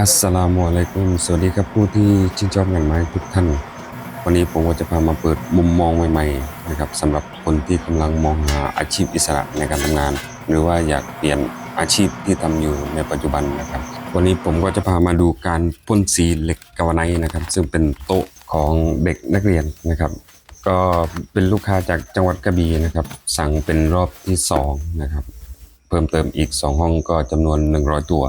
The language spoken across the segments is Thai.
อัสสลามุอะลัยกุมสวัสดีครับผู้ที่ชื่นชอบงานไม้ทุกท่าน วันนี้ผมก็จะพามาเปิดมุมมองใหม่ๆนะครับสำหรับคนที่กำลังมองหาอาชีพอิสระในการทำงาน หรือว่าอยากเปลี่ยนอาชีพที่ทำอยู่ในปัจจุบันนะครับ วันนี้ผมก็จะพามาดูการพ่นสีเหล็กกาวไนนะครับ ซึ่งเป็นโต๊ะของเด็กนักเรียนนะครับ ก็เป็นลูกค้าจากจังหวัดกระบี่นะครับ สั่งเป็นรอบที่สองนะครับเพิ่มเติมอีก 2 ห้องก็จำนวน 100 ตัว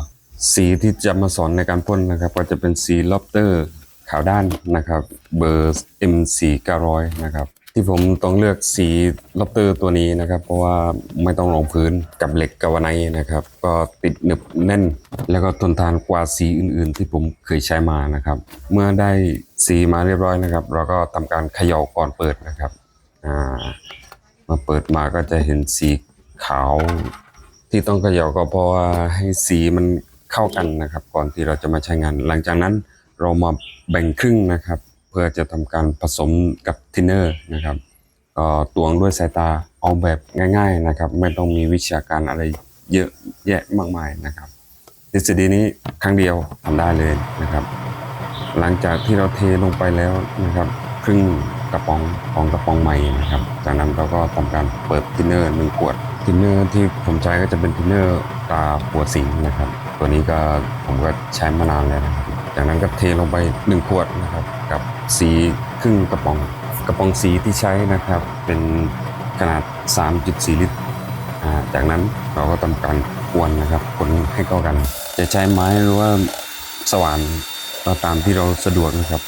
สีที่จะมาสอนในการพ่นนะครับ ก็จะเป็นสีล็อบเตอร์ขาวด้านนะครับ เบอร์ M4 900นะครับที่ผมต้องเลือกสีล็อบเตอร์ตัวนี้นะครับ เพราะว่าไม่ต้องรองพื้นกับเหล็กกาวไนนะครับ ก็ติดหนึบแน่น แล้วก็ทนทานกว่าสีอื่นๆ ที่ผมเคยใช้มานะครับ เมื่อได้สีมาเรียบร้อยนะครับ เราก็ทำการเขย่าก่อนเปิดนะครับอ่ามาเปิดมาก็จะเห็นสีขาว ที่ต้องเขย่าก็เพราะว่าให้สีมัน เข้ากันนะครับ ก่อนที่เราจะมาใช้งาน หลังจากนั้นเรามาแบ่งครึ่งนะครับ เพื่อจะทำการผสมกับทินเนอร์นะครับก็ตวงด้วยสายตาเอาแบบง่าย ๆนะครับ ไม่ต้องมีวิชาการอะไรเยอะแยะมากมายนะครับทฤษฎีนี้ครั้งเดียวทำได้เลยนะครับ หลังจากที่เราเทลงไปแล้วนะครับ ครึ่งกระป๋องของกระป๋องใหม่นะครับ จากนั้นเราก็ทำการเปิดทินเนอร์หนึ่งขวดทินเนอร์ที่ผมใช้ก็จะเป็นทินเนอร์ตาหัวสิงนะครับ ตัวนี้ก็ผมก็ใช้มานานแล้วนะครับจากนั้นก็เทลงไปหนึ่งขวดนะครับ กับสีครึ่งกระป๋อง กระป๋องสีที่ใช้นะครับ เป็นขนาด 3.4 ลิตรอ่าจากนั้นเราก็ทำการกวนนะครับคนให้เข้ากัน จะใช้ไม้หรือว่าสว่านก็ตามที่เราสะดวกนะครับ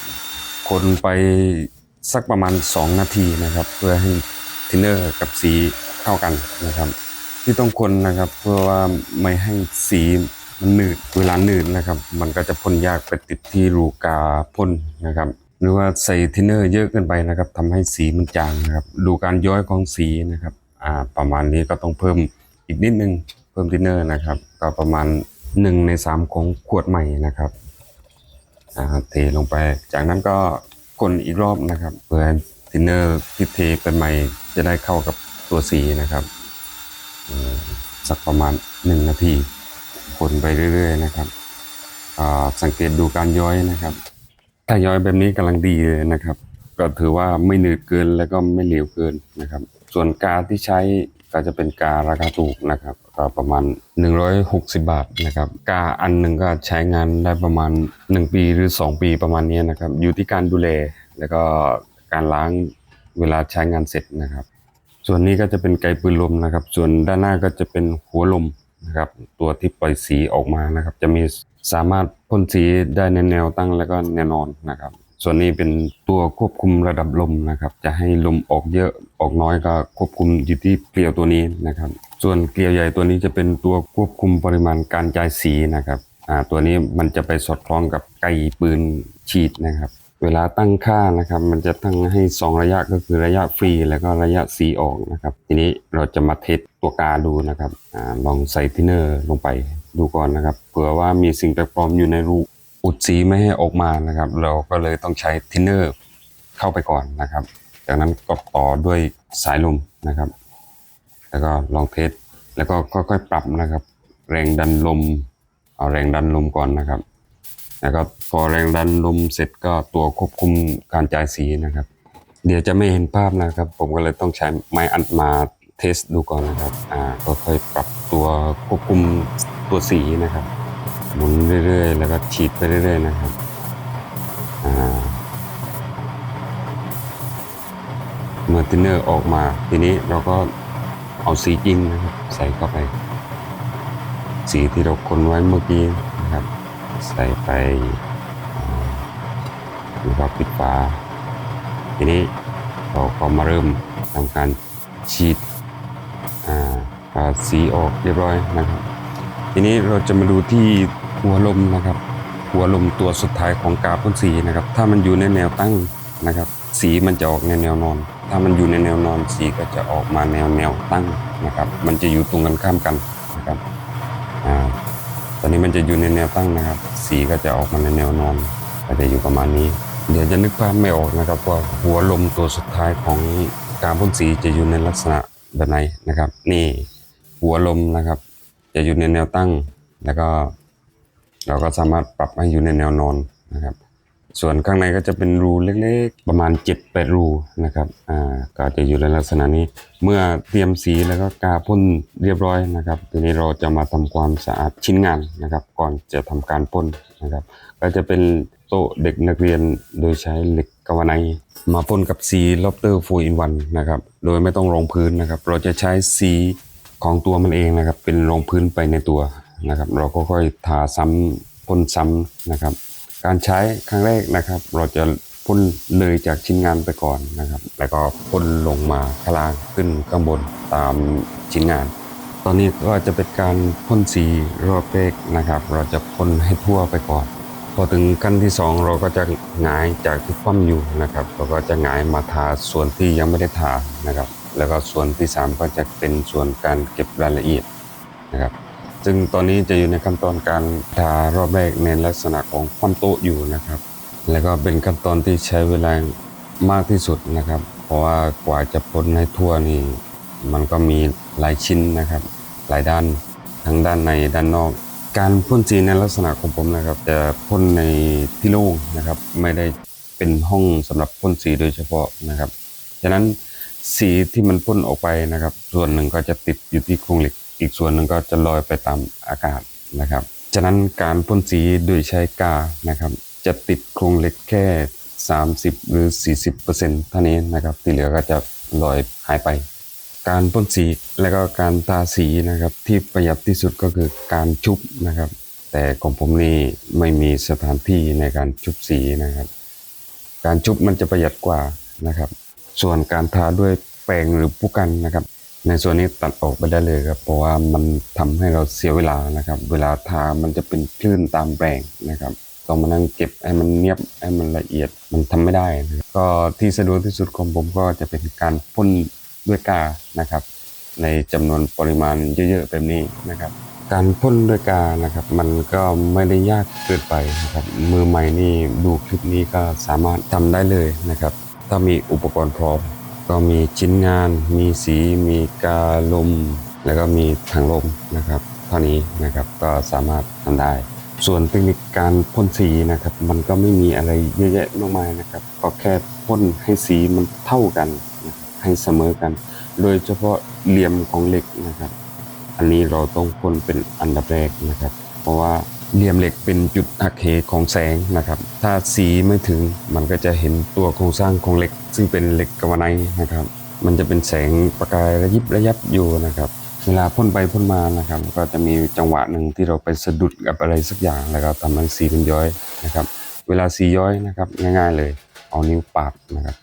คนไปสักประมาณ 2 นาทีนะครับ เพื่อให้ทินเนอร์กับสีเข้ากันนะครับ ที่ต้องคนนะครับเพื่อว่าไม่ให้สี มันหนืดเวลาหนืดนะครับ มันก็จะพ่นยากไปติดที่รูกาพ่นนะครับ หรือว่าใส่ทินเนอร์เยอะเกินไปนะครับทำให้สีมันจางนะครับ ดูการย้อยของสีนะครับอ่าประมาณนี้ก็ต้องเพิ่มอีกนิดนึงเพิ่มทินเนอร์นะครับ ก็ประมาณ 1 ใน 3 ของขวดใหม่นะครับอ่าเทลงไป จากนั้นก็คนอีกรอบนะครับเพื่อทินเนอร์ที่เทเป็นใหม่จะได้เข้ากับตัวสีนะครับสักประมาณ 1 นาที คนไปเรื่อย ๆ นะครับสังเกตดูการย้อยนะครับ ถ้าย้อยแบบนี้กำลังดีเลยนะครับ ก็ถือว่าไม่หนืดเกินแล้วก็ไม่เหลวเกินนะครับ ส่วนกาที่ใช้ก็จะเป็นการาคาถูกนะครับก็ประมาณ 160 บาทนะครับกาอันหนึ่งก็ใช้งานได้ประมาณ 1 ปีหรือ 2 ปีประมาณนี้นะครับ อยู่ที่การดูแลแล้วก็การล้างเวลาใช้งานเสร็จนะครับ ส่วนนี้ก็จะเป็นไกปืนลมนะครับ ส่วนด้านหน้าก็จะเป็นหัวลม นะครับ ตัวที่ปล่อยสีออกมานะครับ จะมีสามารถพ่นสีได้ในแนวตั้งแล้วก็แนวนอนนะครับ ส่วนนี้เป็นตัวควบคุมระดับลมนะครับ จะให้ลมออกเยอะออกน้อยก็ควบคุมอยู่ที่เกลียวตัวนี้นะครับ ส่วนเกลียวใหญ่ตัวนี้จะเป็นตัวควบคุมปริมาณการจ่ายสีนะครับอ่าตัวนี้มันจะไปสอดคล้องกับไกปืนฉีดนะครับ เวลาตั้งค่านะครับ มันจะตั้งให้ 2 ระยะก็คือระยะฟรี แล้วก็ระยะสีออกนะครับ ทีนี้เราจะมาเทสตัวกาดูนะครับอลองใส่ทินเนอร์ลงไปดูก่อนนะครับเผื่อว่ามีสิ่งแปลกปลอมอยู่ในรูอุดสีไม่ให้ออกมานะครับ เราก็เลยต้องใช้ทินเนอร์เข้าไปก่อนนะครับ จากนั้นก็ต่อด้วยสายลมนะครับ แล้วก็ลองเทสแล้วก็ค่อยๆปรับนะครับ แรงดันลม เอาแรงดันลมก่อนนะครับ แล้วก็พอแรงดันลมเสร็จก็ตัวควบคุมการจ่ายสีนะครับ เดี๋ยวจะไม่เห็นภาพนะครับ ผมก็เลยต้องใช้ไม้อัดมาเทสดูก่อนนะครับอ่าก็ค่อยปรับตัวควบคุมตัวสีนะครับหมุนเรื่อยๆ แล้วก็ฉีดไปเรื่อยๆนะครับอ่าเมื่อทินเนอร์ออกมาทีนี้เราก็เอาสีจริงนะครับ ใส่เข้าไป สีที่เราคนไว้เมื่อกี้นะครับ ใส่ไปอ่าแล้วก็ปิดฝาทีนี้เราก็มาเริ่มทำการฉีดสีออกเรียบร้อยนะครับ ทีนี้เราจะมาดูที่หัวลมนะครับ หัวลมตัวสุดท้ายของกาพ่นสีนะครับ ถ้ามันอยู่ในแนวตั้งนะครับ สีมันจะออกในแนวนอน ถ้ามันอยู่ในแนวนอนสีก็จะออกมาแนวแนวตั้งนะครับ มันจะอยู่ตรงกันข้ามกันนะครับอ่า ตอนนี้มันจะอยู่ในแนวตั้งนะครับ สีก็จะออกมาในแนวนอนก็จะอยู่ประมาณนี้ เดี๋ยวจะนึกภาพไม่ออกนะครับว่าหัวลมตัวสุดท้ายของการพ่นสีจะอยู่ในลักษณะแบบไหนนะครับ นี่หัวลมนะครับ จะอยู่ในแนวตั้ง แล้วก็ เราก็สามารถปรับให้อยู่ในแนวนอนนะครับ ส่วนข้างในก็จะเป็นรูเล็กๆ ประมาณ7 8รูนะครับอ่าก็จะอยู่ในลักษณะนี้ เมื่อเตรียมสีแล้วก็กาพ่นเรียบร้อยนะครับทีนี้เราจะมาทำความสะอาดชิ้นงานนะครับ ก่อนจะทำการพ่นนะครับ ก็จะเป็นโต๊ะเด็กนักเรียนโดยใช้เหล็กกาวไนมาพ่นกับสีล็อบเตอร์โฟอินวันนะครับ โดยไม่ต้องรองพื้นนะครับ เราจะใช้สีของตัวมันเองนะครับ เป็นรองพื้นไปในตัวนะครับ เราก็ค่อยทาซ้ำพ่นซ้ำนะครับ การใช้ครั้งแรกนะครับ เราจะพ่นเลยจากชิ้นงานไปก่อนนะครับ แล้วก็พ่นลงมาข้างล่างขึ้นข้างบนตามชิ้นงาน ตอนนี้ก็จะเป็นการพ่นสีรอบแรกนะครับ เราจะพ่นให้ทั่วไปก่อน พอถึงขั้นที่สองเราก็จะหงายจากที่คว่ำอยู่นะครับ เราก็จะหงายมาทาส่วนที่ยังไม่ได้ทานะครับ แล้วก็ส่วนที่สามก็จะเป็นส่วนการเก็บรายละเอียดนะครับ ซึ่งตอนนี้จะอยู่ในขั้นตอนการทารอบแรกในลักษณะของคว่ำโต๊ะอยู่นะครับ แล้วก็เป็นขั้นตอนที่ใช้เวลามากที่สุดนะครับ เพราะว่ากว่าจะพ่นให้ทั่วนี่มันก็มีหลายชิ้นนะครับ หลายด้านทั้งด้านในด้านนอกการพ่นสีในลักษณะของผมนะครับ จะพ่นในที่โล่งนะครับ ไม่ได้เป็นห้องสำหรับพ่นสีโดยเฉพาะนะครับฉะนั้นสีที่มันพ่นออกไปนะครับ ส่วนหนึ่งก็จะติดอยู่ที่โครงเหล็ก อีกส่วนหนึ่งก็จะลอยไปตามอากาศนะครับ ฉะนั้นการพ่นสีโดยใช้กานะครับ จะติดโครงเหล็กแค่ 30 หรือ 40%เท่านี้นะครับ ที่เหลือก็จะลอยหายไป การพ่นสีและก็การทาสีนะครับ ที่ประหยัดที่สุดก็คือการชุบนะครับ แต่ของผมนี่ไม่มีสถานที่ในการชุบสีนะครับ การชุบมันจะประหยัดกว่านะครับ ส่วนการทาด้วยแปรงหรือผู้กันนะครับ ในส่วนนี้ตัดออกไปได้เลยครับ เพราะว่ามันทำให้เราเสียเวลานะครับ เวลาทามันจะเป็นคลื่นตามแปรงนะครับ ต้องมานั่งเก็บให้มันเนียบให้มันละเอียดมันทำไม่ได้นะครับก็ที่สะดวกที่สุดของผมก็จะเป็นการพ่นด้วยกานะครับ ในจำนวนปริมาณเยอะๆแบบนี้นะครับ การพ่นด้วยกานะครับ มันก็ไม่ได้ยากเกินไปนะครับ มือใหม่นี่ดูคลิปนี้ก็สามารถทำได้เลยนะครับ ถ้ามีอุปกรณ์พร้อม ก็มีชิ้นงาน มีสี มีกาลม แล้วก็มีถังลมนะครับ เท่านี้นะครับก็สามารถทำได้ ส่วนเทคนิคการพ่นสีนะครับ มันก็ไม่มีอะไรเยอะแยะมากมายนะครับ ก็แค่พ่นให้สีมันเท่ากันให้เสมอกัน โดยเฉพาะเหลี่ยมของเหล็กนะครับ อันนี้เราต้องพ่นเป็นอันดับแรกนะครับ เพราะว่า เหลี่ยมเหล็กเป็นจุดหักเหของแสงนะครับ ถ้าสีไม่ถึงมันก็จะเห็นตัวโครงสร้างของเหล็ก ซึ่งเป็นเหล็กกาวาไนนะครับ มันจะเป็นแสงประกายระยิบระยับอยู่นะครับเวลาพ่นไปพ่นมานะครับ ก็จะมีจังหวะหนึ่งที่เราไปสะดุดกับอะไรสักอย่างแล้วก็ทำให้สีมันย้อยนะครับ เวลาสีย้อยนะครับง่ายๆเลย เอานิ้วปาดนะครับ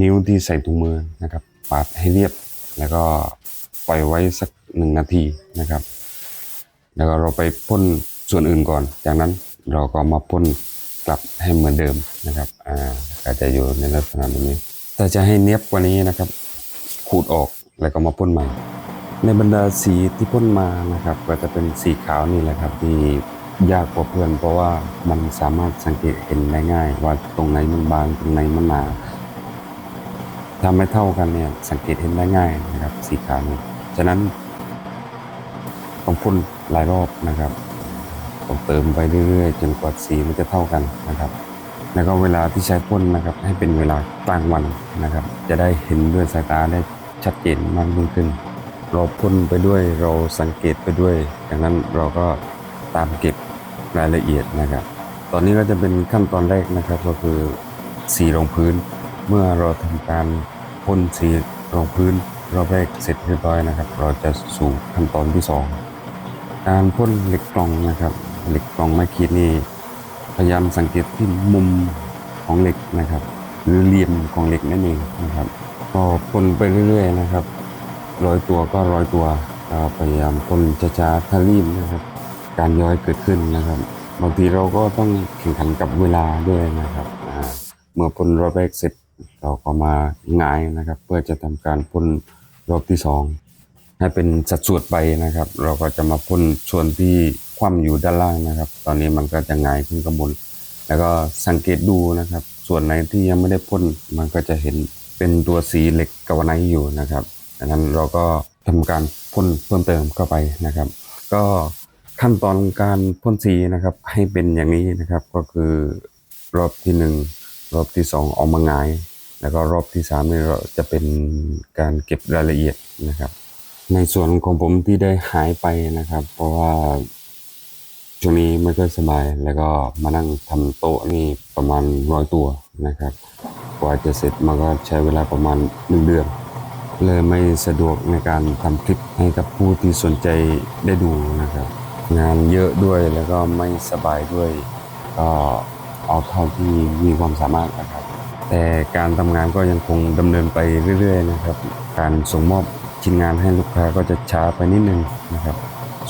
นิ้วที่ใส่ถุงมือนะครับ ปาดให้เรียบ แล้วก็ปล่อยไว้สักหนึ่งนาทีนะครับ แล้วก็เราไปพ่น ส่วนอื่นก่อน จากนั้นเราก็มาพ่นกลับให้เหมือนเดิมนะครับ อ่าก็จะอยู่ในลักษณะแบบนี้ถ้าจะให้เนียบกว่านี้นะครับ ขูดออกแล้วก็มาพ่นใหม่ ในบรรดาสีที่พ่นมานะครับ ก็จะเป็นสีขาวนี่แหละครับ ที่ยากกว่าเพื่อน เพราะว่ามันสามารถสังเกตเห็นได้ง่าย ว่าตรงไหนมันบางตรงไหนมันหนาถ้าไม่เท่ากันเนี่ยสังเกตเห็นได้ง่ายนะครับ สีขาวนี่ฉะนั้นต้องพ่นหลายรอบนะครับ ต้องเติมไปเรื่อยๆ จนกว่าสีมันจะเท่ากันนะครับ แล้วก็เวลาที่ใช้พ่นนะครับให้เป็นเวลากลางวันนะครับ จะได้เห็นด้วยสายตาได้ชัดเจนมากยิ่งขึ้น เราพ่นไปด้วยเราสังเกตไปด้วยดังนั้นเราก็ตามเก็บรายละเอียดนะครับ ตอนนี้ก็จะเป็นขั้นตอนแรกนะครับก็คือสีรองพื้น เมื่อเราทำการพ่นสีรองพื้นรอบแรกเสร็จเรียบร้อยนะครับ เราจะสู่ขั้นตอนที่สองการพ่นเหล็กกล่องนะครับ เหล็กกล่องไม้ขีดนี่พยายามสังเกตที่มุมของเหล็กนะครับ หรือเหลี่ยมของเหล็กนั่นเองนะครับ ก็พ่นไปเรื่อยๆนะครับร้อยตัวก็ร้อยตัวพยายามพ่นช้าๆถ้ารีบนะครับ การย้อยเกิดขึ้นนะครับ บางทีเราก็ต้องแข่งขันกับเวลาด้วยนะครับเมื่อพ่นรอบแรกเสร็จเราก็มาหงายนะครับ เพื่อจะทำการพ่นรอบที่สองให้เป็นสัดส่วนไปนะครับ เราก็จะมาพ่นส่วนที่ คว่ำอยู่ด้านล่างนะครับ ตอนนี้มันก็จะงายขึ้นข้างบน แล้วก็สังเกตดูนะครับ ส่วนไหนที่ยังไม่ได้พ่นมันก็จะเห็นเป็นตัวสีเหล็กกาวไนอยู่นะครับดังนั้นเราก็ทำการพ่นเพิ่มเติมเข้าไปนะครับ ก็ขั้นตอนการพ่นสีนะครับ ให้เป็นอย่างนี้นะครับ ก็คือรอบที่หนึ่งรอบที่สองเอามางาย แล้วก็รอบที่สามนี่เราจะเป็นการเก็บรายละเอียดนะครับ ในส่วนของผมที่ได้หายไปนะครับ เพราะว่า ช่วงนี้ไม่ค่อยสบายแล้วก็มานั่งทำโต๊ะนี่ประมาณร้อยตัวนะครับ กว่าจะเสร็จมันก็ใช้เวลาประมาณหนึ่งเดือนเลยไม่สะดวกในการทำคลิปให้กับผู้ที่สนใจได้ดูนะครับ งานเยอะด้วยแล้วก็ไม่สบายด้วย ก็เอาเท่าที่มีความสามารถนะครับ แต่การทำงานก็ยังคงดำเนินไปเรื่อย ๆ นะครับ การส่งมอบชิ้นงานให้ลูกค้าก็จะช้าไปนิดนึงนะครับ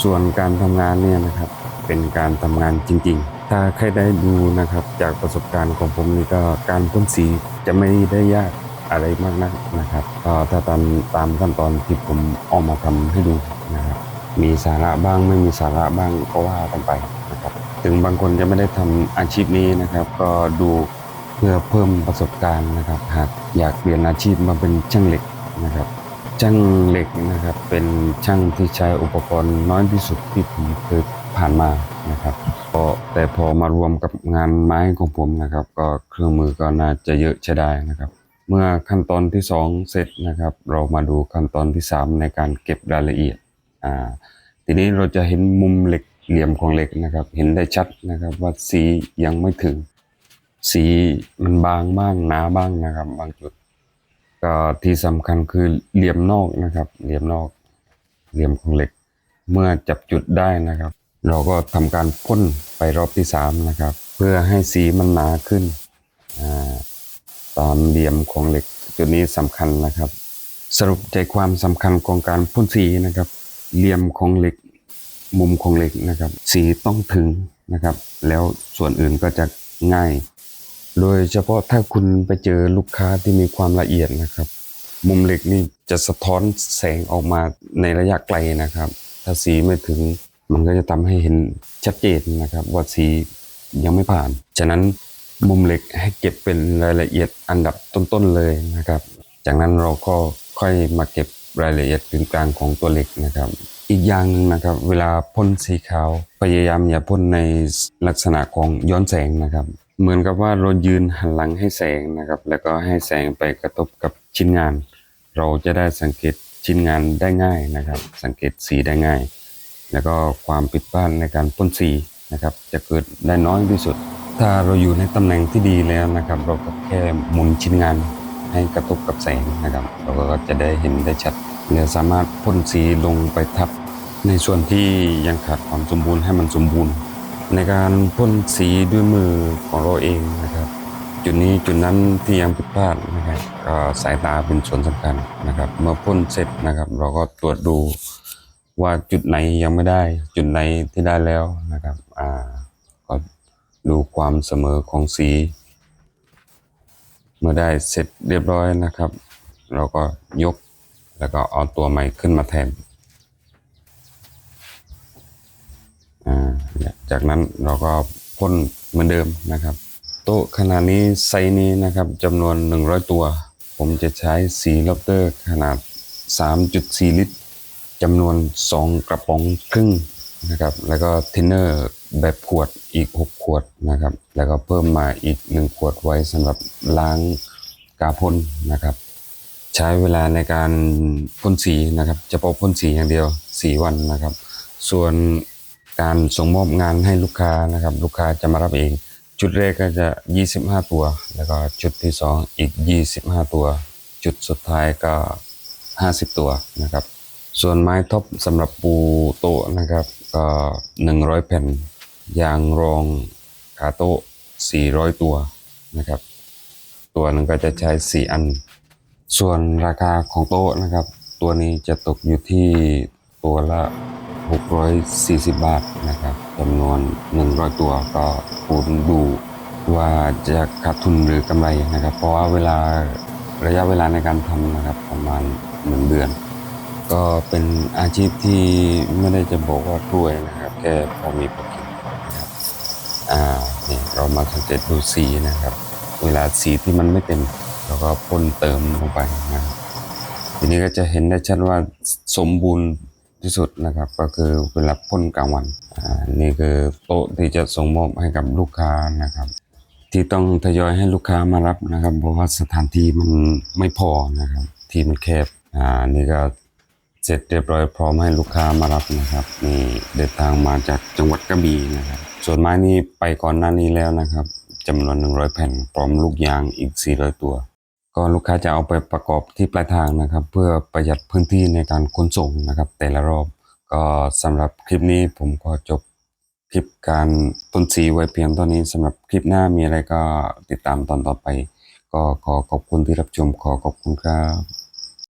ส่วนการทำงานเนี่ยนะครับ เป็นการทำงานจริง ๆ ถ้าใครได้ดูนะครับจากประสบการณ์ของผมนี่ก็การพ่นสีจะไม่ได้ยากอะไรมากนักนะครับถ้าตามตามขั้นตอนที่ผมเออกมาทำให้ดูนะครับมีสาระบ้างไม่มีสาระบ้างก็ว่ากันไปนะครับ ถึงบางคนจะไม่ได้ทำอาชีพนี้นะครับ ก็ดูเพื่อเพิ่มประสบการณ์นะครับ หากอยากเปลี่ยนอาชีพมาเป็นช่างเหล็กนะครับช่างเหล็กนะครับเป็นช่างที่ใช้อุปกรณ์น้อยที่สุดที่ผมเคย ผ่านมานะครับพอแต่พอมารวมกับงานไม้ของผมนะครับ ก็เครื่องมือก็น่าจะเยอะใช้ได้นะครับ เมื่อขั้นตอนที่สองเสร็จนะครับ เรามาดูขั้นตอนที่สามในการเก็บรายละเอียดอ่าทีนี้เราจะเห็นมุมเหล็กเหลี่ยมของเหล็กนะครับ เห็นได้ชัดนะครับว่าสียังไม่ถึง สีมันบางบ้างหนาบ้างนะครับ บางจุด ก็ที่สำคัญคือเหลี่ยมนอกนะครับ เหลี่ยมนอก เหลี่ยมของเหล็ก เมื่อจับจุดได้นะครับ เราก็ทำการพ่นไปรอบที่สามนะครับ เพื่อให้สีมันหนาขึ้นตามเหลี่ยมของเหล็กจุดนี้สำคัญนะครับ สรุปใจความสำคัญของการพ่นสีนะครับ เหลี่ยมของเหล็กมุมของเหล็กนะครับ สีต้องถึงนะครับ แล้วส่วนอื่นก็จะง่าย โดยเฉพาะถ้าคุณไปเจอลูกค้าที่มีความละเอียดนะครับ มุมเหล็กนี่จะสะท้อนแสงออกมาในระยะไกลนะครับ ถ้าสีไม่ถึง มันก็จะทำให้เห็นชัดเจนนะครับว่าสียังไม่ผ่าน ฉะนั้นมุมเหล็กให้เก็บเป็นรายละเอียดอันดับต้นๆเลยนะครับ จากนั้นเราก็ค่อยมาเก็บรายละเอียดถึงกลางของตัวเหล็กนะครับ อีกอย่างหนึ่งนะครับ เวลาพ่นสีขาวพยายามอย่าพ่นในลักษณะของย้อนแสงนะครับ เหมือนกับว่าเรายืนหันหลังให้แสงนะครับ แล้วก็ให้แสงไปกระทบกับชิ้นงาน เราจะได้สังเกตชิ้นงานได้ง่ายนะครับ สังเกตสีได้ง่าย แล้วก็ความผิดพลาดในการพ่นสีนะครับจะเกิดได้น้อยที่สุด ถ้าเราอยู่ในตำแหน่งที่ดีแล้วนะครับ เราก็แค่หมุนชิ้นงานให้กระทบกับแสงนะครับ เราก็จะได้เห็นได้ชัดและสามารถพ่นสีลงไปทับ ในส่วนที่ยังขาดความสมบูรณ์ให้มันสมบูรณ์ ในการพ่นสีด้วยมือของเราเองนะครับ จุดนี้จุดนั้นที่ยังผิดพลาดนะครับก็สายตาเป็นส่วนสำคัญนะครับ เมื่อพ่นเสร็จนะครับ เราก็ตรวจดู ว่าจุดไหนยังไม่ได้ จุดไหนที่ได้แล้วนะครับอ่าก็ดูความเสมอของสี เมื่อได้เสร็จเรียบร้อยนะครับ เราก็ยกแล้วก็เอาตัวใหม่ขึ้นมาแทนอ่าจากนั้นเราก็พ่นเหมือนเดิมนะครับ โต๊ะขนาดนี้ไซส์นี้นะครับจำนวน 100 ตัว ผมจะใช้สีล็อบเตอร์ขนาด 3.4 ลิตร จำนวน 2 กระป๋องครึ่งนะครับ แล้วก็เทนเนอร์แบบขวดอีก 6 ขวดนะครับ แล้วก็เพิ่มมาอีก 1 ขวดไว้สำหรับล้างกาพ่นนะครับ ใช้เวลาในการพ่นสีนะครับเฉพาะพ่นสีอย่างเดียว 4 วันนะครับ ส่วนการส่งมอบงานให้ลูกค้านะครับ ลูกค้าจะมารับเองชุดแรกก็จะ 25 ตัว แล้วก็ชุดที่ 2 อีก 25 ตัว จุดสุดท้ายก็ 50 ตัวนะครับ ส่วนไม้ท็อปสำหรับปูโต๊ะนะครับก็100 แผ่น ยางรองขาโต๊ะ 400 ตัวนะครับ ตัวหนึงก็จะใช้ 4 อัน ส่วนราคาของโต๊ะนะครับ ตัวนี้จะตกอยู่ที่ตัวละ 640 บาทนะครับจำนวน 100 ตัวก็คูณดูว่าจะขาดทุนหรือกำไรนะครับ เพราะว่าเวลาระยะเวลาในการทำนะครับประมาณ1เดือน ก็เป็นอาชีพที่ไม่ได้จะบอกว่ารวยนะครับ แค่พอมีพอกินนะครับอ่านี่เรามาสังเกตดูสีนะครับ เวลาสีที่มันไม่เต็มเราก็พ่นเติมลงไปนะครับทีนี้ก็จะเห็นได้ชัดว่าสมบูรณ์ที่สุดนะครับ ก็คือเวลาพ่นกลางวันอ่านี่คือโต๊ะที่จะส่งมอบให้กับลูกค้านะครับ ที่ต้องทยอยให้ลูกค้ามารับนะครับ เพราะว่าสถานที่มันไม่พอนะครับ ที่มันแคบอ่านี่ก็ เสร็จเรียบร้อยพร้อมให้ลูกค้ามารับนะครับนี่เดินทางมาจากจังหวัดกระบี่นะครับ ส่วนไม้นี้ไปก่อนหน้านี้แล้วนะครับจำนวน 100 แผ่นพร้อมลูกยางอีก 400 ตัว ก็ลูกค้าจะเอาไปประกอบที่ปลายทางนะครับ เพื่อประหยัดพื้นที่ในการขนส่งนะครับ แต่ละรอบก็สำหรับคลิปนี้ผมก็จบคลิปการพ่นสีไว้เพียงเท่านี้สำหรับคลิปหน้ามีอะไรก็ติดตามตอนต่อไป ก็ขอขอบคุณที่รับชมขอขอบคุณครับ